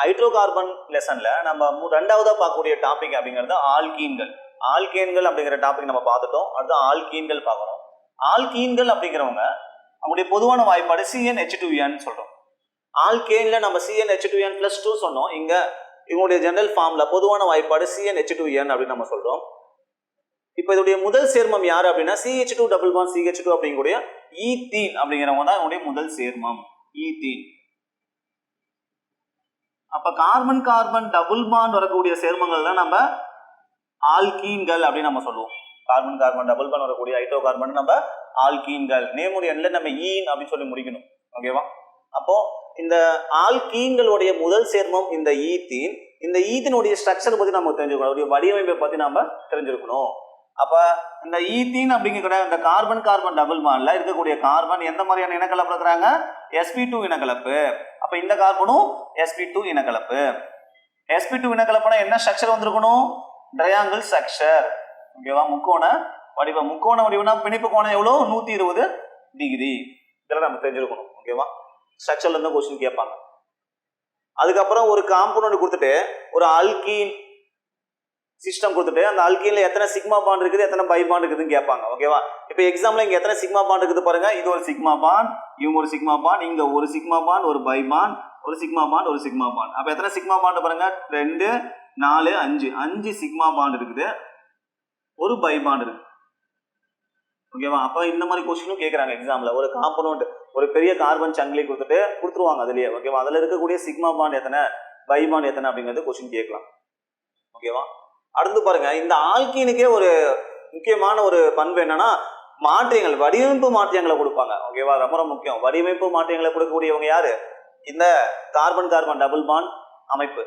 Hydro carbon லெசன்ல நம்ம ரெண்டாவதாக ரெண்டாவதா பார்க்கக்கூடிய டாபிக் அப்படிங்கிறது ஆல்கீன்கள் ஆல்கேன்கள் அப்படிங்கிற டாபிக் நம்ம பார்த்துட்டோம். அடுத்து ஆல்கீன்கள் பார்க்கணும் ஆல்கீன்கள் அப்படிங்கிறவங்க அவங்களுடைய பொதுவான வாய்ப்பாடு சிஎன் ஹெச் டூ சொல்றோம். ஆல்கேன்ல நம்ம C N H two N plus two சொன்னோம். இங்க இவங்களுடைய ஜெனரல் ஃபார்ம்ல பொதுவான வாய்ப்பாடு சிஎன் ஹெச் டூ என் அப்படின்னு நம்ம சொல்றோம். இப்போ இதோடைய முதல் சேர்மம் யார் அப்படின்னா CH two double one CH two அப்படிங்கக்கூடிய ஈத்தீன் அப்படிங்கிறவங்க தான் அவனுடைய முதல் சேர்மம். ஈத்தீன் அப்ப கார்பன் கார்பன் டபுள் பாண்ட் வரக்கூடிய சேர்மங்கள் தான் நம்ம ஆல்கீன்கள் அப்படின்னு நம்ம சொல்லுவோம். கார்பன் கார்பன் டபுள் பாண்ட் வரக்கூடிய ஹைட்ரோ கார்பன் நம்ம ஆல்கீன்கள் நேமுடைய எண்ணில் நம்ம ஈன் அப்படின்னு சொல்லி முடிக்கணும். ஓகேவா அப்போ இந்த ஆல்கீன்களுடைய முதல் சேர்மம் இந்த ஈத்தீன். இந்த ஈத்தினுடைய ஸ்ட்ரக்சர் பத்தி நம்ம தெரிஞ்சுக்கணும். அவருடைய வடிவமைப்பை பத்தி நம்ம தெரிஞ்சிருக்கணும். அப்போ இந்த ஈத்தீன் அப்படிங்கிற இந்த கார்பன் கார்பன் டபுள் மாலில் இருக்கக்கூடிய கார்பன் எந்த மாதிரியான இனக்கலப்பு இருக்கிறாங்க எஸ்பி டூ இனக்கலப்பு. அப்போ இந்த கார்பனும் எஸ்பி டூ இனக்கலப்பு. எஸ்பி டூ இனக்கலப்புனா என்ன ஸ்ட்ரக்சர் வந்திருக்கணும்? ட்ரையாங்கிள் ஸ்ட்ரக்சர் ஓகேவா முக்கோண வடிவம். முக்கோண வடிவம்னா பிணைப்பு கோணம் எவ்வளோ? நூற்றி இருபது டிகிரி. இதெல்லாம் நம்ம தெரிஞ்சிருக்கணும். ஓகேவா ஸ்ட்ரக்சர்லேருந்து கொஸ்டின் கேட்பாங்க. அதுக்கப்புறம் ஒரு காம்பவுண்ட் கொடுத்துட்டு ஒரு அல்கீன் சிஸ்டம் கொடுத்துட்டு அந்த அல்கீனில் எத்தனை சிக்மா பாண்ட் இருக்குது எத்தனை பை பாண்ட் இருக்குதுன்னு கேட்பாங்க ஓகேவா இப்போ எக்ஸாம்பிள் இங்கே எத்தனை சிக்மா பாண்ட் இருக்குது பாருங்க இது ஒரு சிக்மா பாண்ட் இவங்க ஒரு சிக்மா பாண்ட் இங்கே ஒரு சிக்மா பாண்ட் ஒரு பை பாண்ட் ஒரு சிக்மா பாண்ட் ஒரு சிக்மா பாண்ட் அப்போ எத்தனை சிக்மா பாண்ட் பாருங்க? ரெண்டு நாலு அஞ்சு. அஞ்சு சிக்மா பாண்ட் இருக்குது. ஒரு பை பாண்ட் இருக்குது ஓகேவா அப்போ இந்த மாதிரி கொஸ்டினும் கேட்குறாங்க எக்ஸாமில் ஒரு காம்பனோண்ட் ஒரு பெரிய கார்பன் சங்கிலி கொடுத்துட்டு கொடுத்துருவாங்க அதுலேயே ஓகேவா அதில் இருக்கக்கூடிய சிக்மா பாண்ட் எத்தனை? பை பாண்ட் எத்தனை அப்படிங்கிறது கொஸ்டின் கேட்கலாம். ஓகேவா அடுத்து பாருங்க இந்த ஆல்கீனுக்கே ஒரு முக்கியமான ஒரு பண்பு என்னன்னா மாற்றியங்கள் வடிவமைப்பு மாற்றியங்களை கொடுப்பாங்க. ஓகேவா ரொம்ப ரொம்ப முக்கியம். வடிவமைப்பு மாற்றியங்களை கொடுக்கக்கூடியவங்க யாரு? இந்த கார்பன் கார்பன் டபுள் பாண்ட் அமைப்பு.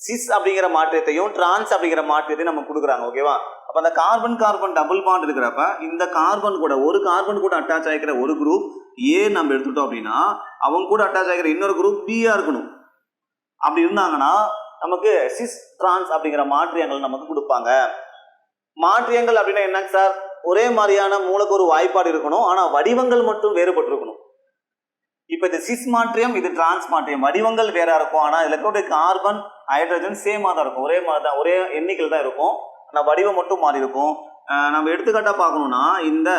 சிஸ் அப்படிங்கிற மாற்றியத்தையும் டிரான்ஸ் அப்படிங்கிற மாற்றியத்தையும் நம்ம கொடுக்குறாங்க. ஓகேவா அப்ப அந்த கார்பன் கார்பன் டபுள் பாண்ட் இருக்கிறப்ப இந்த கார்பன் கூட ஒரு கார்பன் கூட அட்டாச் ஆகிக்கிற ஒரு குரூப் ஏ நம்ம எடுத்துட்டோம் அப்படின்னா அவங்க கூட அட்டாச் ஆகிக்கிற இன்னொரு குரூப் பியா இருக்கணும். அப்படி இருந்தாங்கன்னா நமக்கு சிஸ் டிரான்ஸ் அப்படிங்கிற மாற்றியங்கள் நமக்கு கொடுப்பாங்க. மாற்றியங்கள் அப்படின்னா என்னங்க சார்? ஒரே மாதிரியான மூலக்கூறு வாய்ப்பாடு இருக்கணும். ஆனால் வடிவங்கள் மட்டும் வேறுபட்டிருக்கணும். இப்போ இது சிஸ் மாற்றியம் இது டிரான்ஸ் மாற்றியம். வடிவங்கள் வேற இருக்கும். ஆனால் இதில் இருக்கக்கூடிய கார்பன் ஹைட்ரஜன் சேமாக தான் இருக்கும். ஒரே மாதிரி தான் ஒரே எண்ணிக்கையில் தான் இருக்கும். ஆனால் வடிவம் மட்டும் மாறி இருக்கும். நம்ம எடுத்துக்காட்டாக பார்க்கணும்னா இந்த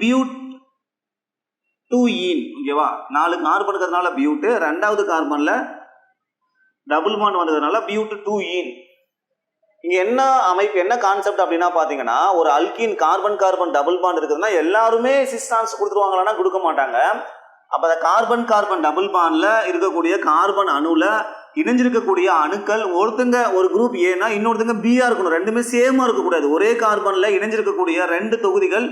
பியூட் டூ ஈன் ஓகேவா நாலு கார்பன் இருக்கிறதுனால பியூட்டு ரெண்டாவது கார்பனில் டபுள் பாண்ட் வந்ததுனால பியூட் டூ ஈன் இங்க என்ன அமைப்பு என்ன கான்செப்ட் அப்படின்னா பாத்தீங்கன்னா ஒரு alkyne carbon carbon double bond இருக்குதுன்னா எல்லாருமே சிஸ்டான்ஸ் கொடுத்துருவாங்களான்னா கொடுக்க மாட்டாங்க. அப்ப அந்த கார்பன் கார்பன் டபுள் பாண்ட்ல இருக்கக்கூடிய கார்பன் அணுல இணைஞ்சிருக்கக்கூடிய அணுக்கள் ஒருத்தங்க ஒரு குரூப் ஏன்னா இன்னொருத்தங்க பியா இருக்கணும். ரெண்டுமே சேமா இருக்கக்கூடாது. ஒரே கார்பன்ல இணைஞ்சிருக்கக்கூடிய ரெண்டு தொகுதிகள்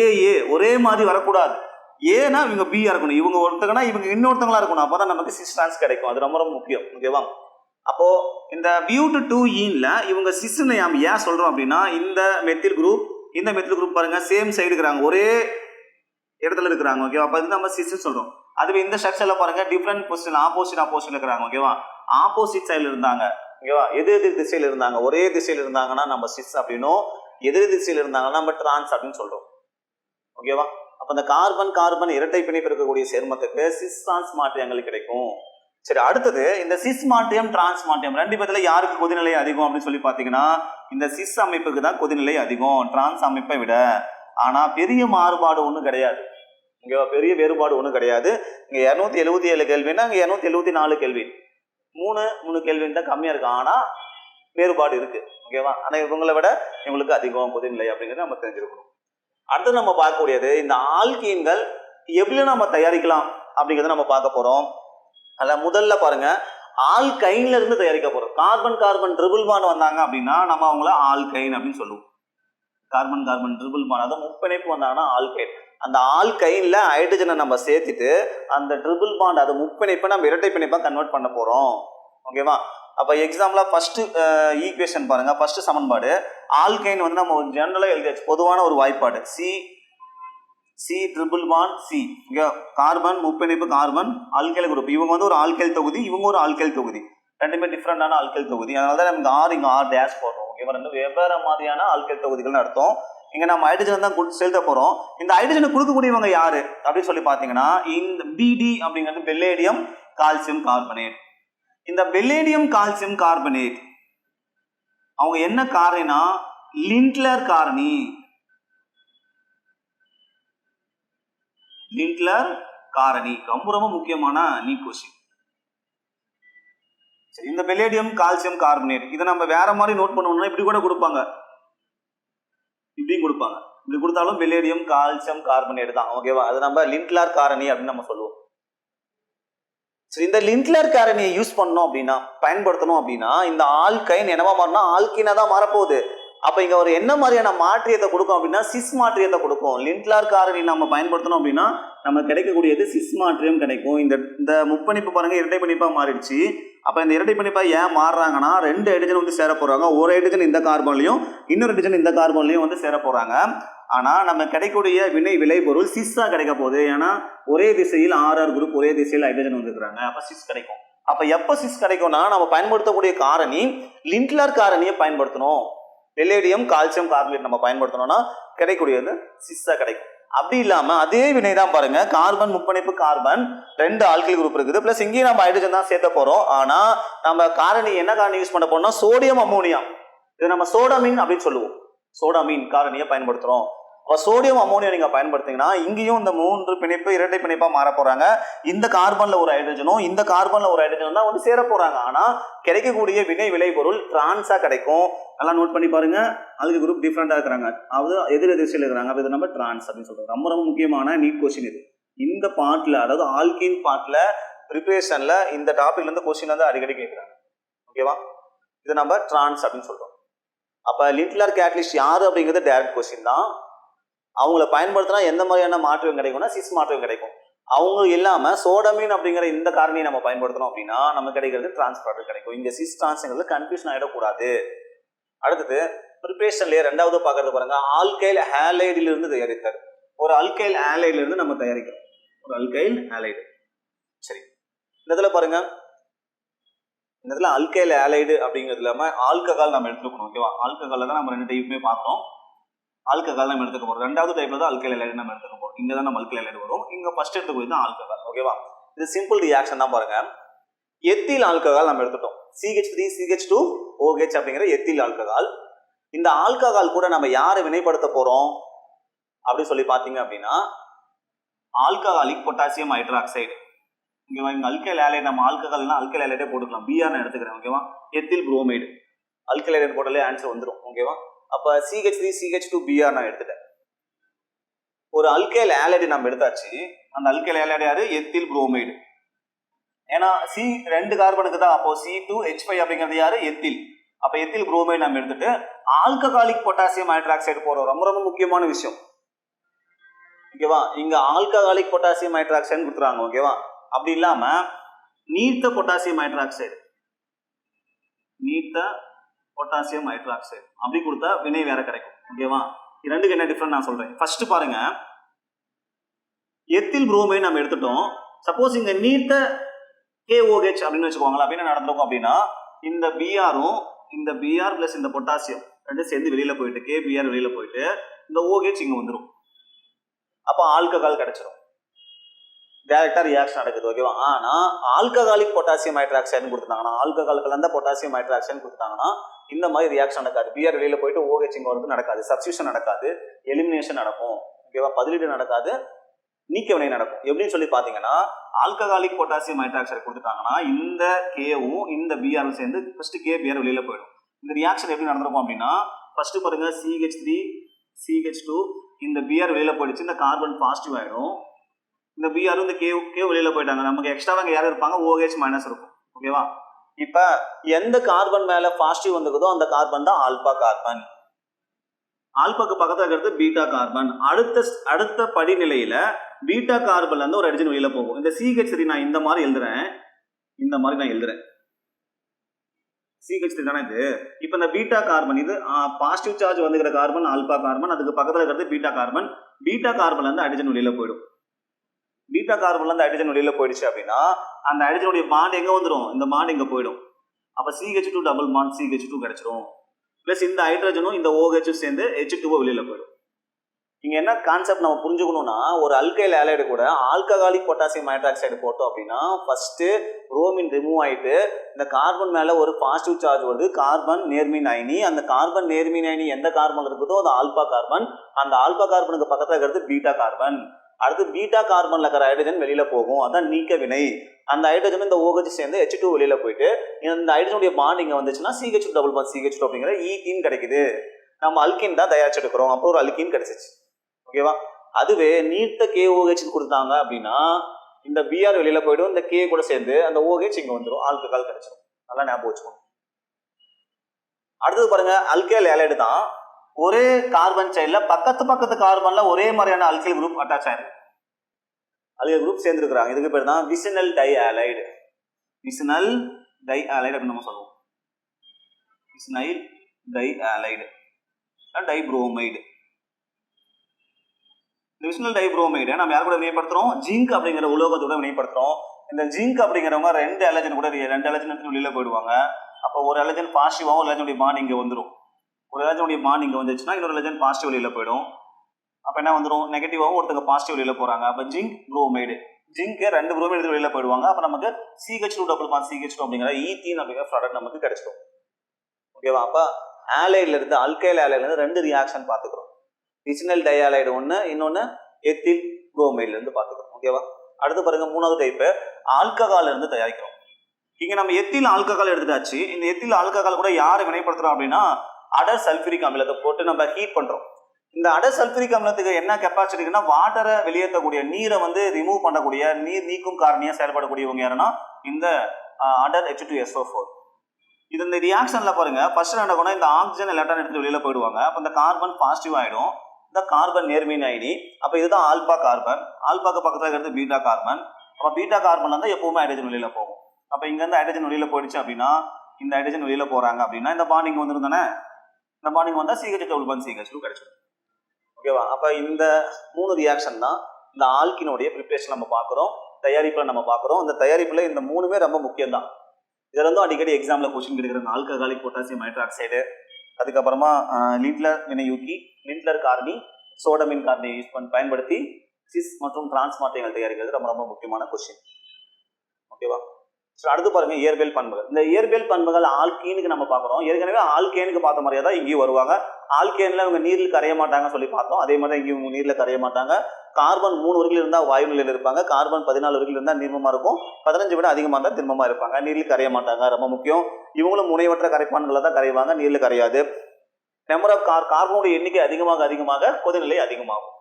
ஏ ஏ ஒரே மாதிரி வரக்கூடாது. ஏன்னா இவங்க பியா இருக்கணும். இவங்க ஒருத்தங்கன்னா இவங்க இன்னொருத்தங்களா இருக்கணும். அப்பதான் நமக்கு சிஸ்டான்ஸ் கிடைக்கும். அது ரொம்ப ரொம்ப முக்கியம். ஓகேவா அப்போ இந்த பியூட் டூ ஈன்ல இவங்க சிஸ்ன்னு நாம் ஏன் சொல்றோம் அப்படின்னா இந்த மெத்தில் குரூப் இந்த மெத்தில் குரூப் பாருங்க சேம் சைடு இருக்கிறாங்க. ஒரே இடத்துல இருக்கிறாங்க. ஓகேவா அப்போ இது நம்ம சிஸ்ன்னு சொல்றோம். அதுவே இந்த ஸ்ட்ரக்சர்ல பாருங்க டிஃப்ரெண்ட் பொசிஷன் ஆப்போசிட் ஆப்போசிட் இருக்கிறாங்க. ஓகேவா ஆப்போசிட் சைடில் இருந்தாங்க. ஓகேவா எது எதிர் திசையில் இருந்தாங்க? ஒரே திசையில் இருந்தாங்கன்னா நம்ம சிஸ் அப்படின்னும். எதிர் திசையில் இருந்தாங்கன்னா நம்ம டிரான்ஸ் அப்படின்னு சொல்றோம். ஓகேவா அப்போ இந்த கார்பன் கார்பன் இரட்டை பிணைப்பு இருக்கக்கூடிய சேர்மத்துக்கு சிஸ் டிரான்ஸ் மாற்றியங்கள் கிடைக்கும். சரி அடுத்தது இந்த சிஸ் மாற்றியம் டிரான்ஸ் மாற்றியம் ரெண்டு பேர்த்துல யாருக்கு கொதிநிலை அதிகம் அப்படின்னு சொல்லி பார்த்தீங்கன்னா இந்த சிஸ் அமைப்புக்கு தான் கொதிநிலை அதிகம். டிரான்ஸ் அமைப்பை விட. ஆனால் பெரிய மாறுபாடு ஒன்றும் கிடையாது. இங்கே பெரிய வேறுபாடு ஒன்றும் கிடையாது. இங்கே இரநூத்தி எழுபத்தி ஏழு கேள்வின்னா இங்கே இரநூத்தி எழுபத்தி நாலு கேள்வி. மூணு மூணு கேள்வின்னு தான் கம்மியாக இருக்கும் ஆனால் வேறுபாடு இருக்குது ஓகேவா? ஆனால் இவங்களை விட இவங்களுக்கு அதிகம் கொதிநிலை அப்படிங்கிறது நம்ம தெரிஞ்சிருக்கணும். அடுத்து நம்ம பார்க்கக்கூடியது இந்த ஆல்கீன்கள் எப்படி நம்ம தயாரிக்கலாம் அப்படிங்கிறத நம்ம பார்க்க போகிறோம் அதில் முதல்ல பாருங்க. ஆல்கைன்ல இருந்து தயாரிக்க போகிறோம் கார்பன் கார்பன் ட்ரிபிள் பாண்ட் வந்தாங்க அப்படின்னா நம்ம அவங்கள ஆல்கைன் அப்படின்னு சொல்லுவோம். கார்பன் கார்பன் ட்ரிபிள் பாண்ட் அதாவது முப்பிணைப்பு வந்தாங்கன்னா ஆல்கைன். அந்த ஆல்கைனில் ஹைட்ரஜனை நம்ம சேர்த்துட்டு அந்த ட்ரிபிள் பாண்ட் அது முப்பிணைப்பை நம்ம இரட்டை பிணைப்பாக கன்வெர்ட் பண்ண போகிறோம் ஓகேவா அப்போ எக்ஸாம்பிளாக ஃபஸ்ட்டு ஈக்குவேஷன் பாருங்கள் ஃபஸ்ட்டு சமன்பாடு. ஆல்கைன் வந்து நம்ம ஒரு ஜென்ரலாக எழுதியாச்சு பொதுவான ஒரு வாய்ப்பாடு. C C triple bond C இங்கே கார்பன் முப்பிணைப்பு கார்பன் ஆல்கைல் குரூப் இவங்க வந்து ஒரு ஆல்கைல் தொகுதி இவங்க ஒரு ஆல்கைல் தொகுதி. ரெண்டுமே டிஃப்ரெண்டான ஆல்கைல் தொகுதி. அதனால தான் நமக்கு ஆர் இங்கே ஆர் டேஷ் போடுறோம். இவர் வந்து வெவ்வேறு மாதிரியான ஆல்கைல் தொகுதிகள்னு அர்த்தம். இங்கே நம்ம ஹைட்ரஜன் தான் செலுத்த போகிறோம் இந்த ஹைட்ரஜனை கொடுக்கக்கூடியவங்க யாரு? அப்படின்னு சொல்லி பார்த்தீங்கன்னா இந்த பிடி அப்படிங்கிறது பெல்லேடியம் கால்சியம் கார்பனேட் இந்த வெள்ளேடியம் கால்சியம் கார்பனேட் அவங்க என்ன காரணினா லிண்ட்லர் காரணி. லிண்ட்லர் காரணி. ரொம்ப ரொம்ப முக்கியமான நீ கொஸ்டின் சரி இந்த பெலேடியம் கால்சியம் கார்பனேட் இதை நம்ம வேற மாதிரி நோட் பண்ணணும்னா இப்படி கூட கொடுப்பாங்க. இப்படியும் கொடுப்பாங்க. இப்படி கொடுத்தாலும் பெலேடியம் கால்சியம் கார்பனேட் தான் ஓகேவா அது நம்ம லிண்ட்லர் காரணி அப்படின்னு நம்ம சொல்லுவோம். ஸோ இந்த லிண்ட்லர் காரணியை யூஸ் பண்ணோம் அப்படின்னா பயன்படுத்தணும் அப்படின்னா இந்த ஆல்கைன் என்னவா மாறினா ஆல்கினா தான் மாறப்போகுது. அப்போ இங்கே ஒரு என்ன மாதிரியான மாற்றியத்தை கொடுக்கும் அப்படின்னா சிஸ் மாற்றியத்தை கொடுக்கும். லிண்ட்லார் காரணி நம்ம பயன்படுத்தணும் அப்படின்னா நம்ம கிடைக்கக்கூடியது சிஸ் மாற்றியம் கிடைக்கும். இந்த இந்த முப்பணிப்பு பாருங்கள் இரட்டை பணிப்பாக மாறிடுச்சு. அப்போ இந்த இரட்டை பணிப்பாக ஏன் மாறுறாங்கன்னா ரெண்டு ஹைட்ரஜன் வந்து சேர போகிறாங்க ஒரு ஹைட்ரஜன் இந்த கார்பன்லையும் இன்னொரு ஹைட்ரஜன் இந்த கார்பன்லையும் வந்து சேர போகிறாங்க ஆனால் நம்ம கிடைக்கக்கூடிய வினை விளைபொருள் சிஸ்ஸாக கிடைக்க போகுது. ஏன்னா ஒரே திசையில் ஆர்ஆர் குரூப் ஒரே திசையில் ஹைட்ரஜன் வந்துருக்குறாங்க. அப்போ சிஸ் கிடைக்கும். அப்போ எப்போ சிஸ் கிடைக்கும்னா நம்ம பயன்படுத்தக்கூடிய காரணி லிண்ட்லர் காரணியை பயன்படுத்தணும். வெள்ளேடியம் கால்சியம் கார்பனேட் நம்ம பயன்படுத்தணும்னா கிடைக்கக்கூடியது சிஸ்ஸாக கிடைக்கும். அப்படி இல்லாமல் அதே வினை தான் பாருங்க. கார்பன் முப்பனைப்பு கார்பன் ரெண்டு ஆல்கில் குரூப் இருக்குது. பிளஸ் இங்கேயும் நம்ம ஹைட்ரஜன் தான் சேர்த்த போகிறோம் ஆனால் நம்ம காரணி என்ன காரணி யூஸ் பண்ண போறோம்னா சோடியம் அமோனியா இது நம்ம சோடமின் அப்படின்னு சொல்லுவோம். சோடாமீன் காரணியை பயன்படுத்துகிறோம் இப்போ சோடியம் அமோனியா நீங்கள் பயன்படுத்திங்கன்னா இங்கேயும் இந்த மூன்று பிணைப்பு இரட்டை பிணைப்பாக மாற போகிறாங்க இந்த கார்பனில் ஒரு ஹைட்ரஜனும் இந்த கார்பனில் ஒரு ஹைட்ரஜனும் தான் வந்து சேர போகிறாங்க ஆனால் கிடைக்கக்கூடிய வினை விளைபொருள் டிரான்ஸாக கிடைக்கும். நல்லா நோட் பண்ணி பாருங்க. அதுக்கு குரூப் டிஃப்ரெண்ட்டாக இருக்கிறாங்க. அதாவது எதிர் திசையில் இருக்கிறாங்க. அப்போ இது நம்ம டிரான்ஸ் அப்படின்னு சொல்கிறோம் ரொம்ப ரொம்ப முக்கியமான நீட் கொஸ்டின் இது. இந்த பாட்டில் அதாவது ஆல்கின் பாட்டில் ப்ரிப்பரேஷனில் இந்த டாபிக்லேருந்து கொஸ்டின் வந்து அடிக்கடி கேட்குறாங்க ஓகேவா இது நம்ம டிரான்ஸ் அப்படின்னு சொல்கிறோம் அப்போ லிட்லர் கேட்டலிஸ்ட் யார் அப்படிங்கிறது டைரக்ட் கொஸ்டின் தான். அவங்கள பயன்படுத்தினா எந்த மாதிரியான மாற்றம் கிடைக்கும்னா சிஸ் மாற்றம் கிடைக்கும். அவங்க இல்லாமல் சோடமின் அப்படிங்கிற இந்த காரணியை நம்ம பயன்படுத்தணும் அப்படின்னா நமக்கு கிடைக்கிறது டிரான்ஸ் கிடைக்கும். இந்த சிஸ் டிரான்ஸ்ங்கிறது கன்ஃபியூஷன் ஆகிடக்கூடாது அடுத்தது ப்ரிப்பரேஷன்லயே ரெண்டாவது பார்க்கறது பாருங்க. ஆல்கைல் ஹேலைடில் இருந்து தயாரித்தார். ஒரு அல்கைல் ஹேலைட்ல இருந்து நம்ம தயாரிக்கிறோம். ஒரு அல்கைல் ஹேலைடு சரி. இந்த இதில் பாருங்க. இந்த இதுல அல்கைல் ஆலைடு அப்படிங்கிறது இல்லாமல் ஆல்கஹால் நம்ம எடுத்துக்கணும் ஓகேவா ஆல்கஹாலில் தான் நம்ம ரெண்டு டைப்புமே பார்த்தோம். ஆல்கஹால் நம்ம எடுத்துக்க போகிறோம் ரெண்டாவது டைப்பில் தான் அல்கைல் ஆலைடு நம்ம எடுத்துக்க போகிறோம் இங்கே தான் நம்ம அல்கைல் ஆலைடு வரும். இங்கே ஃபர்ஸ்ட் போய் தான் ஆல்கஹால் ஓகேவா இது சிம்பிள் ரியாக்ஷன் தான் பாருங்க. எத்தில் ஆல்கஹால் நம்ம எடுத்துட்டோம்? CH three CH two OH அப்படிங்கிற எத்தில் ஆல்கஹால் இந்த ஆல்கஹால் கூட நம்ம யாரை வினைப்படுத்த போகிறோம் அப்படின்னு சொல்லி பார்த்தீங்க அப்படின்னா ஆல்கஹாலிக் பொட்டாசியம் ஹைட்ராக்சைடு ஓகேவா? இங்க அல்கைல் ஆலைட் நம்ம ஆல்கஹால்னா அல்கைல் ஆலைட்டே போட்டுக்கலாம். பிஆர்னு எடுத்துக்கிறேன் ஓகேவா? எத்தில் புரோமைடு அல்கைல் ஆலைட் போட்டாலே ஆன்சர் வந்துடும் ஓகேவா? அப்போ CH three CH two BR நான் எடுத்துட்டேன். ஒரு அல்கைல் ஹேலைடு நம்ம எடுத்தாச்சு. அந்த அல்கைல் ஹேலைடு யாரு? எத்தில் புரோமைடு ஏன்னா சி ரெண்டு கார்பனுக்கு தான். அப்போ சி டூ ஹெச் ஃபைவ் அப்படிங்கிறது யாரு? எத்தில் அப்ப எத்தில் புரோமைடு நம்ம எடுத்துட்டு ஆல்கஹாலிக் பொட்டாசியம் ஹைட்ராக்சைடு போறோம் ரொம்ப ரொம்ப முக்கியமான விஷயம். ஓகேவா? இங்க ஆல்கஹாலிக் பொட்டாசியம் ஹைட்ராக்சைடு கொடுத்துறாங்க ஓகேவா? அப்படி இல்லாம நீர்த்த பொட்டாசியம் ஹைட்ராக்சைடு நீர்த்த பொட்டாசியம் ஹைட்ராக்சைடு அப்படி கொடுத்தா வினை வேற கிடைக்கும். ஓகேவா இது ரெண்டுக்கு என்ன டிஃப்ரெண்ட் நான் சொல்றேன். ஃபர்ஸ்ட் பாருங்க. எத்தில் புரோமைடு நம்ம எடுத்துட்டோம். சப்போஸ் இங்க நீர்த்த கேஓஹெச் அப்படின்னு வச்சுக்கோங்களேன். அப்படின்னு நடந்திருக்கும் அப்படின்னா இந்த பிஆரும் இந்த பிஆர் பிளஸ் இந்த பொட்டாசியம் ரெண்டும் சேர்ந்து வெளியில போயிட்டு கே பிஆர் வெளியில போயிட்டு இந்த ஓஹெச் இங்க வந்துடும் அப்போ ஆல்கஹால் கிடைச்சிரும். டேரெக்டாக ரியாக்ஷன் நடக்குது ஓகேவா ஆனால் ஆல்கஹாலிக் பொட்டாசியம் ஹைட்ராக்சைடுன்னு கொடுத்துட்டாங்கன்னா ஆல்கஹால் கலந்த பொட்டாசியம் ஹைட்ராக்சைடு கொடுத்தாங்கன்னா இந்த மாதிரி ரியாக்ஷன் நடக்காது. பிஆர் வெளியில் போயிட்டு ஓஹெச் வந்து நடக்காது. சப்ஸ்டியூஷன் நடக்காது. எலிமினேஷன் நடக்கும். ஓகேவா பதிலீடு நடக்காது. நீக்க வினை நடக்கும். எப்படின்னு சொல்லி பார்த்தீங்கன்னா ஆல்கஹாலிக் பொட்டாசியம் ஹைட்ராக்சைடு கொடுத்துட்டாங்கன்னா இந்த கேவும் இந்த பிஆரும் சேர்ந்து ஃபர்ஸ்ட் கே பிஆர் வெளியில் போயிடும். இந்த ரியாக்ஷன் எப்படி நடந்திருக்கும் அப்படின்னா ஃபர்ஸ்ட் பாருங்க சிஹெச் த்ரீ சிஹெச் டூ இந்த பிஆர் வெளியில் போயிடுச்சு இந்த கார்பன் பாசிட்டிவ் ஆயிடும். இந்த பிஆர் இந்த கே கே வெளியில போயிட்டாங்க. நமக்கு எக்ஸ்ட்ரா அங்கே யார் இருப்பாங்க? ஓஹெச் மைனஸ் இருக்கும். ஓகேவா இப்ப எந்த கார்பன் மேல பாசிட்டிவ் வந்துக்குதோ அந்த கார்பன் தான் ஆல்பா கார்பன் ஆல்பாக்கு பக்கத்தில் இருக்கிறது பீட்டா கார்பன் அடுத்த அடுத்த படிநிலையில பீட்டா கார்பன்ல இருந்து ஒரு அடிஜன் வெளியில போகும். இந்த சிஹெச் த்ரீ நான் இந்த மாதிரி எழுதுறேன். இந்த மாதிரி நான் எழுதுறேன். சிஹெச் த்ரீ தானே இது? இப்போ இந்த பீட்டா கார்பன் இது பாசிட்டிவ் சார்ஜ் வந்துக்கிற கார்பன் ஆல்பா கார்பன் அதுக்கு பக்கத்தில் இருக்கிறது பீட்டா கார்பன் பீட்டா கார்பன்ல இருந்து அடிஜன் வெளியில போயிடும். பீட்டா கார்பன்ல அந்த ஹைட்ரஜன் வெளியில போயிடுச்சு அப்படின்னா அந்த ஹைட்ரஜனுடைய பாண்ட் எங்க வந்துடும் இந்த பாண்ட் இங்கே போயிடும். அப்ப CH two double bond CH two கிடைச்சிரும். பிளஸ் இந்த ஹைட்ரஜனும் இந்த ஓஹெச்சும் சேர்ந்து ஹெச் டூவோ வெளியில போயிடும். இங்க என்ன கான்செப்ட் நம்ம புரிஞ்சுக்கணும்னா ஒரு அல்கைல் ஆலைடு கூட ஆல்கஹாலிக் பொட்டாசியம் ஹைட்ராக்சைடு போட்டோம் அப்படின்னா ஃபர்ஸ்ட் ரோமின் ரிமூவ் ஆயிட்டு இந்த கார்பன் மேல ஒரு பாசிட்டிவ் சார்ஜ் வருது. கார்பன் நேர்மின் அயனி. அந்த கார்பன் நேர்மின் அயனி எந்த கார்பன் இருக்குதோ அது ஆல்பா கார்பன் அந்த ஆல்பா கார்பனுக்கு பக்கத்துல இருக்கிறது பீட்டா கார்பன் அடுத்து பீட்டா கார்பனில் இருக்கிற ஹைட்ரஜன் வெளியில் போகும். அதான் நீக்க வினை. அந்த ஹைட்ரஜன் இந்த ஓகச்சு சேர்ந்து ஹெச் டூ வெளியில் போயிட்டு இந்த ஹைட்ரஜனுடைய பாண்டிங்க வந்துச்சுன்னா சிஹெச் டபுள் பாண்ட் CH2 அப்படிங்கிற e ஈத்தீன் கிடைக்குது. நம்ம அல்கின் தான் தயாரிச்செடுக்கிறோம் அப்புறம் ஒரு அல்கின் கிடைச்சிச்சு. ஓகேவா அதுவே நீர்த்த KOH கொடுத்தாங்க அப்படின்னா இந்த பிஆர் வெளியில் போயிடும். இந்த கே கூட சேர்ந்து அந்த ஓஹெச் இங்கே வந்துடும் ஆல்கஹால் கிடைச்சிடும் நல்லா ஞாபகம் வச்சுக்கணும் அடுத்தது பாருங்க அல்கேல் ஏலைடு தான். ஒரே கார்பன் சைடில் பக்கத்து பக்கத்து கார்பனில் ஒரே மாதிரியான அல்கில் குரூப் அட்டாச் ஆயிருக்கு. அல்கில் குரூப் சேர்ந்துருக்குறாங்க. இதுக்கு பேர் தான் vicinal dihalide vicinal dihalide அப்படின்னு நம்ம சொல்லுவோம். Vicinal dihalide dibromide இந்த விசினல் டை புரோமைடு நம்ம யார் கூட வினைப்படுத்துறோம்? ஜிங்க் அப்படிங்கிற உலோகத்தோட வினைப்படுத்துறோம். இந்த ஜிங்க் அப்படிங்கிறவங்க ரெண்டு அலஜன் கூட ரெண்டு அலஜன் வெளியில் வெளியில போயிடுவாங்க. அப்போ ஒரு அலஜன் பாசிட்டிவாகவும் ஒரு அலஜனுடைய பாண்ட் இங்கே வந்துடும் ஒரு எலக்ட்ரானுடைய பாண்ட் வந்துச்சுன்னா இன்னொரு லெஜன் பாசிட்டிவ் வழியில் போயிடும். அப்போ என்ன வந்துடும் நெகட்டிவாகவும் ஒருத்தங்க பாசிட்டிவ் வழியில் போகிறாங்க அப்போ ஜிங்க் புரோமைடு ஜிங்க் ரெண்டு புரோமைடு எடுத்து வெளியில் போயிடுவாங்க. அப்போ நமக்கு CH two double bond CH two அப்படிங்கிற ஈத்தீன் அப்படிங்கிற ப்ராடக்ட் நமக்கு கிடைச்சிடும். ஓகேவா அப்போ ஆலைலேருந்து அல்கைல் ஆலைலேருந்து ரெண்டு ரியாக்ஷன் பார்த்துக்குறோம். ரிஜினல் டயாலைடு ஒன்று இன்னொன்று எத்தில் புரோமைட்ல பார்த்துக்குறோம். ஓகேவா அடுத்து பாருங்க மூணாவது டைப்பு ஆல்கஹால் இருந்து தயாரிக்கிறோம். இங்க நம்ம எத்தில் ஆல்கஹால் எடுத்துட்டாச்சு. இந்த எத்தில் ஆல்கஹால் கூட யாரை வினைப்படுத்துறோம் அப்படின்னா அடர் சல்ஃபரிக் அமிலத்தை போட்டு நம்ம ஹீட் பண்றோம். இந்த அடர் சல்ஃபரிக் அமிலத்துக்கு என்ன கெப்பாசிட்டி இருக்குன்னா வாட்டரை வெளியேற்றக்கூடிய நீரை வந்து ரிமூவ் பண்ணக்கூடிய நீர் நீக்கும் காரணியாக செயல்படக்கூடியவங்க யாருன்னா இந்த அடர் ஹெச் டூ எஸ்ஓ ஃபோர் இது இந்த ரியாக்ஷனில் பாருங்க ஃபர்ஸ்ட் என்ன இந்த ஆக்சிஜன் எலக்ட்ரான் எடுத்து வெளியில் போயிடுவாங்க. அப்போ இந்த கார்பன் பாசிட்டிவ் ஆகிடும் இந்த கார்பன் நேர்மீன் ஐடி அப்போ இதுதான் ஆல்பா கார்பன் ஆல்பாக்கு பக்கத்தில் இருக்கிறது பீட்டா கார்பன் அப்போ பீட்டா கார்பன்ல இருந்து எப்பவுமே ஹைட்ரஜன் வெளியில் போகும். அப்போ இங்கேருந்து ஹைட்ரஜன் வெளியில் போயிடுச்சு அப்படின்னா இந்த ஹைட்ரஜன் வெளியில் போகிறாங்க அப்படின்னா இந்த பாண்டிங் வந்துருந்தானே இந்த பாண்டிங் வந்தால் CH double bond CH two கிடைச்சிடும். ஓகேவா அப்போ இந்த மூணு ரியாக்ஷன் தான் இந்த ஆல்கினுடைய ப்ரிப்பரேஷன் நம்ம பார்க்குறோம் தயாரிப்பில் நம்ம பார்க்குறோம். இந்த தயாரிப்புல இந்த மூணுமே ரொம்ப முக்கியம் தான் இதுல அடிக்கடி எக்ஸாமில் கொஸ்டின் கிடைக்கிறது ஆல்கஹாலிக் பொட்டாசியம் ஹைட்ராக்சைடு அதுக்கப்புறமா லிண்ட்லர் வினையூக்கி லிண்ட்லர் காரணி சோடமின் காரணியை யூஸ் பண்ணி பயன்படுத்தி சிஸ் மற்றும் டிரான்ஸ் மாற்றங்கள் தயாரிக்கிறது ரொம்ப ரொம்ப முக்கியமான கொஸ்டின் ஓகேவா ஸோ அடுத்து பாருங்க இயற்பியல் பண்புகள். இந்த இயற்பியல் பண்புகள் ஆல்கீனுக்கு நம்ம பார்க்குறோம். ஏற்கனவே ஆல்கேனுக்கு பார்த்த மாதிரியே தான் இங்கேயும் வருவாங்க. ஆல்கேனில் இவங்க நீரில் கரைய மாட்டாங்க சொல்லி பார்த்தோம். அதே மாதிரி தான் இங்கேயும் நீரில் கரைய மாட்டாங்க. கார்பன் மூணு வரைக்கும் இருந்தால் வாயு நிலையில் இருப்பாங்க. கார்பன் பதினாலு வரைக்கும் இருந்தால் நீர்மமாக இருக்கும். பதினஞ்சு விட அதிகமாக இருந்தால் திரும்பமாக இருப்பாங்க. நீரில் கரைய மாட்டாங்க ரொம்ப முக்கியம். இவங்களும் முனைவற்ற கரைப்பான்களை தான் கரைவாங்க நீரில் கரையாது. நம்பர் ஆஃப் கார் கார்பனுடைய எண்ணிக்கை அதிகமாக அதிகமாக கொதிநிலை அதிகமாகும்.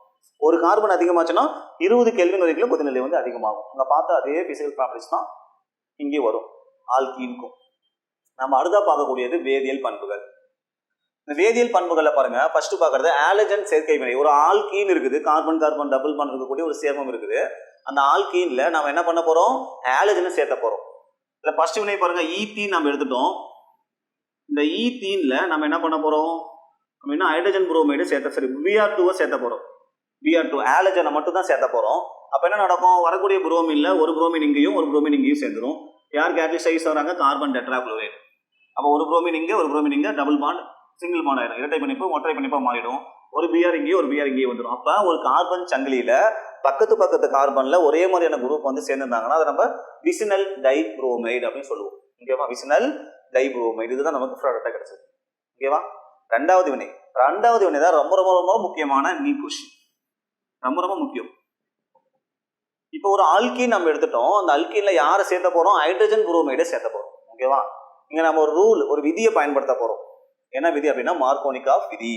ஒரு கார்பன் அதிகமாச்சுன்னா இருபது கெல்வின் வரைக்கும் கொதிநிலை வந்து அதிகமாகும். அங்கே பார்த்தா அதே பிசிக்கல் ப்ராப்பர்ட்டிஸ் தான் இங்கே வரும். ஆல்கீனுக்கும் நம்ம அடுத்தா பார்க்கக்கூடியது வேதியியல் பண்புகள். இந்த வேதியியல் பண்புகளை பாருங்க. ஃபர்ஸ்ட் பார்க்கறது ஆலஜன் சேர்க்கை வினை. ஒரு ஆல்கீன் இருக்குது. கார்பன் கார்பன் டபுள் பாண்ட் இருக்கக்கூடிய ஒரு சேர்மம் இருக்குது. அந்த ஆல்கீன்ல நம்ம என்ன பண்ண போறோம்? ஆலஜனை சேர்த்த போறோம். இல்லை ஃபர்ஸ்ட் வினை பாருங்க. ஈத்தீன் நம்ம எடுத்துட்டோம். இந்த ஈத்தீன்ல நம்ம என்ன பண்ண போறோம்? அப்படின்னா ஹைட்ரஜன் புரோமைடு சேர்த்த சரி பிஆர் டூவை சேர்த்த போறோம். பிஆர் டூ ஆலஜனை மட்டும் தான் சேர்த்த போகிறோம் அப்போ என்ன நடக்கும்? வரக்கூடிய புரோமின்ல ஒரு புரோமின் இங்கேயும் ஒரு புரோமின் இங்கேயும் சேர்ந்துடும் யார் கேட்டலிஸ்டைஸ் வராங்க கார்பன் டெட்ராக்ளோரைடு அப்போ ஒரு புரோமின் இங்கே ஒரு புரோமின் இங்கே டபுள் பாண்ட் சிங்கிள் பாண்ட் ஆயிடும். இரட்டை பிணைப்பு ஒற்றை பிணைப்பாக மாறிடும். ஒரு பிஆர் இங்கேயும் ஒரு பிஆர் இங்கேயும் வந்துடும் அப்போ ஒரு கார்பன் சங்கிலியில் பக்கத்து பக்கத்து கார்பனில் ஒரே மாதிரியான குரூப் வந்து சேர்ந்துருந்தாங்கன்னா அதை நம்ம விசினல் டை புரோமைடு அப்படின்னு சொல்லுவோம். ஓகேவா விசினல் டை புரோமைடு இதுதான் நமக்கு ப்ராடக்டாக கிடைச்சது. ஓகேவா ரெண்டாவது வினை. ரெண்டாவது வினை தான் ரொம்ப ரொம்ப ரொம்ப முக்கியமான நீ கொஷின் ரொம்ப ரொம்ப முக்கியம். இப்போ ஒரு ஆல்கீன் நம்ம எடுத்துட்டோம். அந்த அல்கீன்ல யாரை சேர்த்த போறோம்? ஹைட்ரஜன் புரோமைடை சேர்த்த போறோம். ஓகேவா இங்க நம்ம ஒரு ரூல் ஒரு விதியை பயன்படுத்த போறோம். என்ன விதி அப்படின்னா மார்கோனிகா விதி.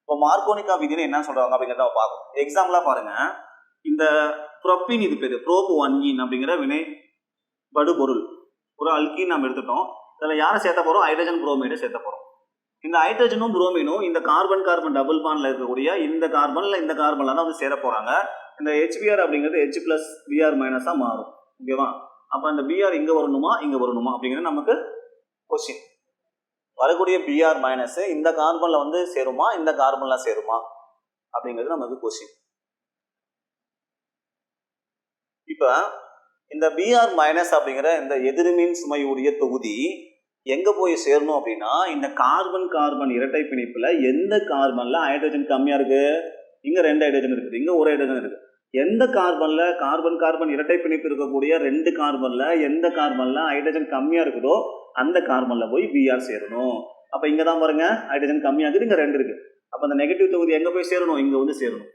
இப்போ மார்கோனிகா விதின்னு என்ன சொல்றாங்க அப்படிங்கிறத பார்ப்போம் பார்க்கணும். எக்ஸாம்பிளா பாருங்க. இந்த ப்ரொப்பின் இது பேரு ப்ரோப் ஒன் இன் அப்படிங்கிற வினை படுபொருள். ஒரு அல்கீன் நம்ம எடுத்துட்டோம். இதில் யாரை சேர்த்த போறோம்? ஹைட்ரஜன் புரோமைடை சேர்த்த போறோம். இந்த ஹைட்ரஜனும் புரோமினும் இந்த கார்பன் கார்பன் டபுள் பான்ல இருக்கக்கூடிய இந்த கார்பன்ல இந்த கார்பன்ல தான் வந்து சேர போறாங்க. இந்த ஹெச்பிஆர் அப்படிங்கிறது ஹெச் பிளஸ் பிஆர் மைனஸா மாறும். ஓகேவா அப்ப அந்த பிஆர் இங்க வரணுமா? இங்க வரணுமா? அப்படிங்கிறது நமக்கு கொஸ்டின் வரக்கூடிய பிஆர் மைனஸ் இந்த கார்பன்ல வந்து சேருமா? இந்த கார்பன்ல சேருமா? அப்படிங்கிறது நமக்கு கொஸ்டின் இப்ப இந்த பிஆர் மைனஸ் அப்படிங்கிற இந்த எதிர்மின் சுமையுடைய தொகுதி எங்கே போய் சேரணும் அப்படின்னா இந்த கார்பன் கார்பன் இரட்டை பிணைப்பில் எந்த கார்பனில் ஹைட்ரஜன் கம்மியாக இருக்குது இங்கே ரெண்டு ஹைட்ரஜன் இருக்குது இங்கே ஒரு ஹைட்ரஜன் இருக்குது. எந்த கார்பனில் கார்பன் கார்பன் இரட்டை பிணைப்பு இருக்கக்கூடிய ரெண்டு கார்பனில் எந்த கார்பனில் ஹைட்ரஜன் கம்மியாக இருக்குதோ அந்த கார்பனில் போய் பிஆர் சேரணும். அப்போ இங்கே தான் பாருங்க ஹைட்ரஜன் கம்மியாக இருக்குது இங்கே ரெண்டு இருக்குது. அப்போ அந்த நெகட்டிவ் தொகுதி எங்கே போய் சேரணும்? இங்கே வந்து சேரணும்.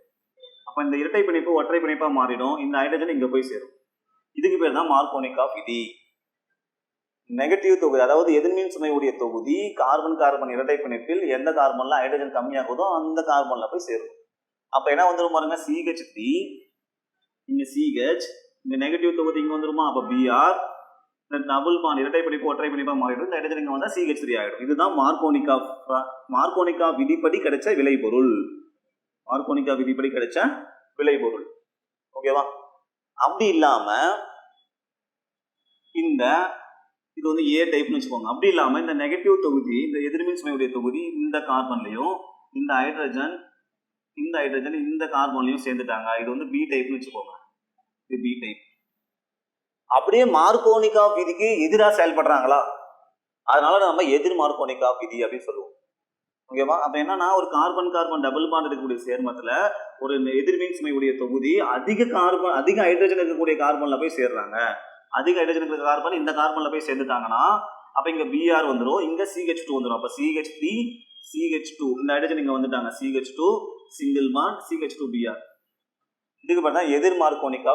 அப்போ இந்த இரட்டை பிணைப்பு ஒற்றை பிணைப்பாக மாறிடும் இந்த ஹைட்ரஜன் இங்கே போய் சேரும். இதுக்கு பேர் தான் மார்க்கோனிகா விதி நெகட்டிவ் தொகுதி அதாவது எதிர்மின் சுமையுடைய தொகுதி கார்பன் கார்பன் இரட்டை பிணைப்பில் எந்த கார்பன்ல ஹைட்ரஜன் கம்மியாகுதோ அந்த கார்பன்ல போய் சேரும். அப்ப என்ன வந்துடும் பாருங்க சிஹெச் த்ரீ இங்க சிஹெச் இந்த நெகட்டிவ் தொகுதி இங்க வந்துருமா? அப்ப பிஆர் இந்த டபுள் பான் இரட்டை பிணைப்பு ஒற்றை பிணைப்பா மாறிடும். இந்த ஹைட்ரஜன் இங்க வந்தா சிஹெச் த்ரீ ஆகிடும் இதுதான் மார்கோனிகா மார்கோனிகா விதிப்படி கிடைச்ச விளைபொருள். மார்கோனிகா விதிப்படி கிடைச்ச விளைபொருள். ஓகேவா அப்படி இல்லாம இந்த இது வந்து ஏ டைப்னு வச்சுக்கோங்க. அப்படி இல்லாமல் இந்த நெகட்டிவ் தொகுதி இந்த எதிர்மின் சுமையுடைய தொகுதி இந்த கார்பன்லையும் இந்த ஹைட்ரஜன் இந்த ஹைட்ரஜன் இந்த கார்பன்லையும் சேர்ந்துட்டாங்க. இது வந்து பி டைப்னு வச்சுக்கோங்க. இது பி டைப் அப்படியே மார்க்கோனிகா விதிக்கு எதிராக செயல்படுறாங்களா? அதனால நம்ம எதிர் மார்கோனிகா விதி அப்படின்னு சொல்லுவோம். ஓகேவா அப்ப என்னன்னா ஒரு கார்பன் கார்பன் டபுள் பாண்ட் இருக்கக்கூடிய சேர்மத்துல ஒரு எதிர்மின் சுமையுடைய தொகுதி அதிக கார்பன் அதிக ஹைட்ரஜன் இருக்கக்கூடிய கார்பன்ல போய் சேர்றாங்க. அதிக ஹைட்ரஜன் இருக்கிற கார்பன் இந்த கார்பன்ல போய் சேர்ந்துட்டாங்கன்னா அப்ப இங்க பிஆர் வந்துடும் இங்க சிஹெச் டூ வந்துடும் அப்ப சிஹெச் த்ரீ சிஹெச் டூ இந்த ஹைட்ரஜன் இங்க வந்துட்டாங்க. CH two single bond CH two BR இதுக்கு பார்த்தா எதிர்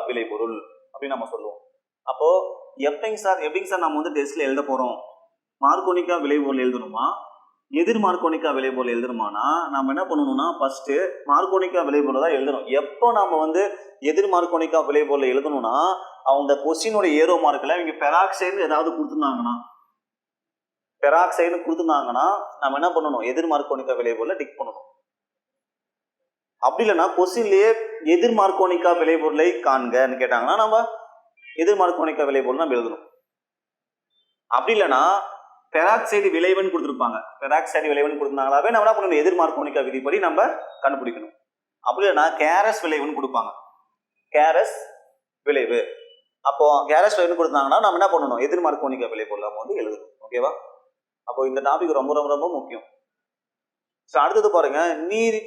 விளைபொருள் அப்படின்னு நம்ம சொல்லுவோம். அப்போ எப்படிங்க சார் எப்படிங்க சார் நம்ம வந்து டெஸ்ட்ல எழுத போறோம். மார்க்கோனிக்கா விளைபொருள் எழுதணுமா? எதிர் மார்க்கோனிக்கா விளைபொருள் எழுதணுமானா நம்ம என்ன பண்ணணும்னா ஃபஸ்ட்டு மார்க்கோனிக்கா விளைபொருள் தான் எழுதணும். எப்போ நம்ம வந்து எதிர் மார்க்கோனிக்கா விளைபொருள் எழுதணும்னா அவங்க கொஸ்டினோட ஏரோ மார்க்கில் இவங்க பெராக்சைடு ஏதாவது கொடுத்துருந்தாங்கன்னா பெராக்சைடு கொடுத்துருந்தாங்கன்னா நம்ம என்ன பண்ணணும்? எதிர் மார்க்கோனிக்கா விளைபொருளை டிக் பண்ணணும். அப்படி இல்லைன்னா கொஸ்டின்லேயே எதிர் மார்க்கோனிக்கா விளைபொருளை காண்கன்னு கேட்டாங்கன்னா நம்ம எதிர் மார்க்கோனிக்கா விளைபொருள் நம்ம எழுதணும். அப்படி இல்லைன்னா பெராக்சைடு விளைவுன்னு கொடுத்துருப்பாங்க. பெராக்சைடு விளைவுன்னு கொடுத்தாங்களாவே நம்ம என்ன பண்ணணும்? எதிர்மார்க்கோனிக்கா விதிப்படி நம்ம கண்டுபிடிக்கணும். அப்படி இல்லைன்னா கேரஸ் விளைவுன்னு கொடுப்பாங்க. கேரஸ் விளைவு. அப்போ கேரஸ் விளைவுன்னு கொடுத்தாங்கன்னா நம்ம என்ன பண்ணணும்? எதிர்மார்க்கோனிக்கா விளைவு நம்ம வந்து எழுதணும். ஓகேவா அப்போ இந்த டாபிக் ரொம்ப ரொம்ப ரொம்ப முக்கியம். ஸோ அடுத்தது பாருங்க. நீர்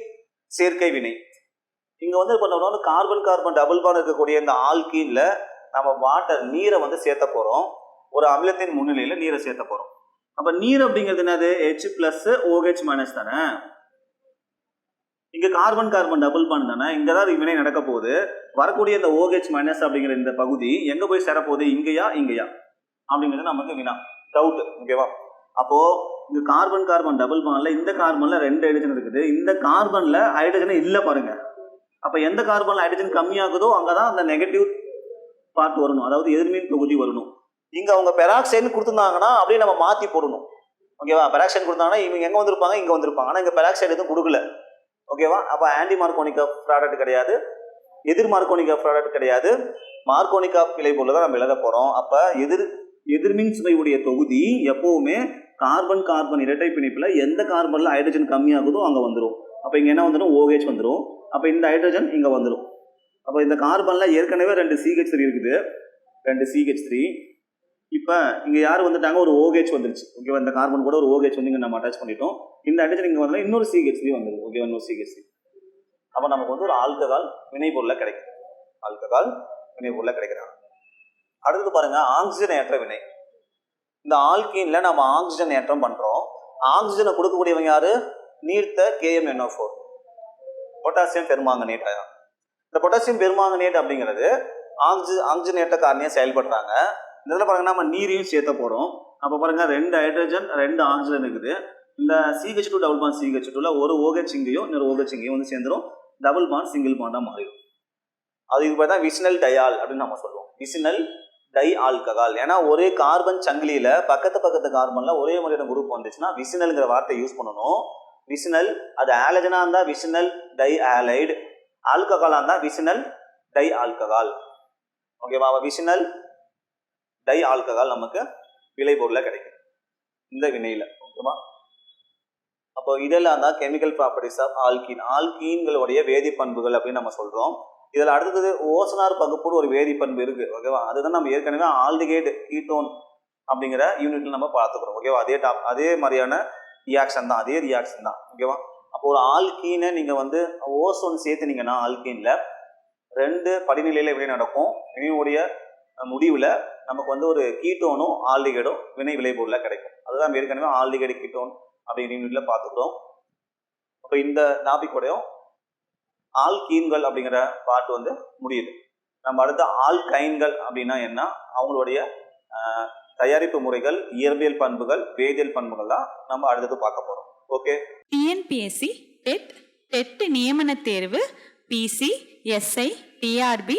சேர்க்கை வினை. இங்க வந்து இப்போ நம்ம வந்து கார்பன் கார்பன் டபுள் பான் இருக்கக்கூடிய இந்த ஆல்கீன்ல நம்ம வாட்டர் நீரை வந்து சேர்த்த போறோம். ஒரு அமிலத்தின் முன்னிலையில நீரை சேர்த்த போறோம். அப்ப நீர் அப்படிங்கிறது என்னது? ஹெச் பிளஸ் ஓஹெச் மைனஸ் தானே? இங்க கார்பன் கார்பன் டபுள் பாண்ட் தானே? இங்க தான் வினை நடக்க போகுது. வரக்கூடிய இந்த ஓஹெச் மைனஸ் அப்படிங்கிற இந்த பகுதி எங்க போய் சேரப்போகுது? இங்கேயா இங்கேயா? அப்படிங்கிறது நமக்கு வினா டவுட் ஓகேவா அப்போ இங்க கார்பன் கார்பன் டபுள் பாண்ட்ல இந்த கார்பன்ல ரெண்டு ஹைட்ரஜன் இருக்குது. இந்த கார்பன்ல ஹைட்ரஜன் இல்ல பாருங்க. அப்ப எந்த கார்பன்ல ஹைட்ரஜன் கம்மியாகுதோ அங்கதான் அந்த நெகட்டிவ் பார்ட் வரணும். அதாவது எதிர்மின் தொகுதி வரணும். இங்கே அவங்க பெராக்சைன் கொடுத்துருந்தாங்கன்னா அப்படியே நம்ம மாற்றி போடணும். ஓகேவா பெராக்சைன் கொடுத்தாங்கன்னா இவங்க எங்கே வந்திருப்பாங்க? இங்கே வந்திருப்பாங்க. ஆனால் இங்கே பெராக்சைடு எதுவும் கொடுக்கல. ஓகேவா அப்போ ஆன்டி மார்க்கோனிக்கா ப்ராடக்ட் கிடையாது. எதிர் மார்க்கோனிக்கா ப்ராடக்ட் கிடையாது. மார்க்கோனிக்கா விலை போல தான் நம்ம எழுத போகிறோம் அப்போ எதிர் எதிர்மின் சுமையுடைய தொகுதி எப்போவுமே கார்பன் கார்பன் இரட்டை பிணைப்பில் எந்த கார்பனில் ஹைட்ரஜன் கம்மியாகுதோ அங்கே வந்துடும் அப்போ இங்கே என்ன வந்துடும் ஓஹெச் வந்துடும் அப்போ இந்த ஹைட்ரஜன் இங்கே வந்துடும் அப்போ இந்த கார்பனில் ஏற்கனவே ரெண்டு சிஹெச் த்ரீ இருக்குது. ரெண்டு சிஹெச் த்ரீ இப்போ இங்கே யார் வந்துட்டாங்க? ஒரு OH வந்துருச்சு. ஓகேவா இந்த கார்பன் கூட ஒரு ஓகேச் வந்து இங்கே நம்ம அட்டாச் பண்ணிட்டோம். இந்த அட்டாச் இங்கே வந்தாலும் இன்னொரு சிஹெச்சி வந்துடும் ஓகேவா இன்னொரு சிஹெச் அப்போ நமக்கு வந்து ஒரு ஆல்கஹால் வினைபொருள கிடைக்கும் ஆல்கஹால் வினைபொருள கிடைக்கிறாங்க. அடுத்தது பாருங்க ஆக்சிஜன் ஏற்ற வினை. இந்த ஆல்கீனில் நம்ம ஆக்சிஜன் ஏற்றம் பண்ணுறோம் ஆக்சிஜனை கொடுக்கக்கூடியவங்க யாரு? நீர்த்த KMNO four potassium permanganate ion இந்த பொட்டாசியம் பெருமாங்கனேட் அப்படிங்கிறது ஆக்சி ஆக்சிஜனேற்ற காரணியாக செயல்படுறாங்க. இந்த இதில் பாருங்கள் நம்ம நீரையும் சேர்த்த போகிறோம் அப்போ பாருங்கள் ரெண்டு ஹைட்ரஜன் ரெண்டு ஆக்சிஜன் இருக்குது. இந்த CH two double bond CH டூவில் ஒரு OH இங்கேயும் இன்னொரு OH இங்கேயும் வந்து சேர்ந்துரும். டபுள் பாண்ட் சிங்கிள் பாண்டாக மாறிடும். அது இது பார்த்தா விசினல் டயால் அப்படின்னு நம்ம சொல்லுவோம். விசினல் டை ஆல்கஹால் ஏன்னா ஒரே கார்பன் சங்கிலியில் பக்கத்து பக்கத்து கார்பனில் ஒரே மாதிரியான குரூப் வந்துச்சுன்னா விசினல்ங்கிற வார்த்தையை யூஸ் பண்ணணும். விசினல் அது ஆலஜனாக இருந்தால் விசினல் டை ஆலைடு ஆல்கஹாலாக இருந்தால் விசினல் டை ஆல்கஹால் ஓகேவா விசினல் டை ஆல்கஹால் நமக்கு விளைபொருள கிடைக்கும். இந்த வினையில் ஓகேவா? அப்போ இதெல்லாம் தான் கெமிக்கல் ப்ராப்பர்ட்டிஸ் ஆஃப் ஆல்கீன் ஆல்கீன்களுடைய வேதிப்பண்புகள் அப்படின்னு நம்ம சொல்கிறோம் இதில் அடுத்தது ஓசனார் பகுப்புன்னு ஒரு வேதிப்பண்பு இருக்குது ஓகேவா? அதுதான் நம்ம ஏற்கனவே ஆல்டிகேட் கீட்டோன் அப்படிங்கிற யூனிட்ல நம்ம பார்த்துக்கிறோம் ஓகேவா? அதே டாப் அதே மாதிரியான ரியாக்ஷன் தான் அதே ரியாக்ஷன் தான் ஓகேவா? அப்போ ஒரு ஆல்கீனை நீங்கள் வந்து ஓசோன் சேர்த்துனீங்கன்னா ஆல்கீனில் ரெண்டு படிநிலையில் எப்படி நடக்கும்? வினையுடைய முடிவில் நமக்கு வந்து ஒரு கீட்டோனும் ஆல்டிகைடும் வினை விளைபொருளாக கிடைக்கும். அதுதான் ஏற்கனவே ஆல்டிகைடு கீட்டோன் அப்படிங்கிற யூனிட்ல பார்த்துக்கிறோம். அப்போ இந்த டாபிக்கோடையும் ஆல்கீன்கள் அப்படிங்கிற பாட்டு வந்து முடியுது. நம்ம அடுத்த ஆல்கைன்கள் அப்படின்னா என்ன? அவங்களுடைய தயாரிப்பு முறைகள் இயற்பியல் பண்புகள் வேதியியல் பண்புகள் தான் நம்ம அடுத்தது பார்க்க போறோம். ஓகே டிஎன்பிஎஸ்சி டெட் டெட் நியமன தேர்வு PC SI TRB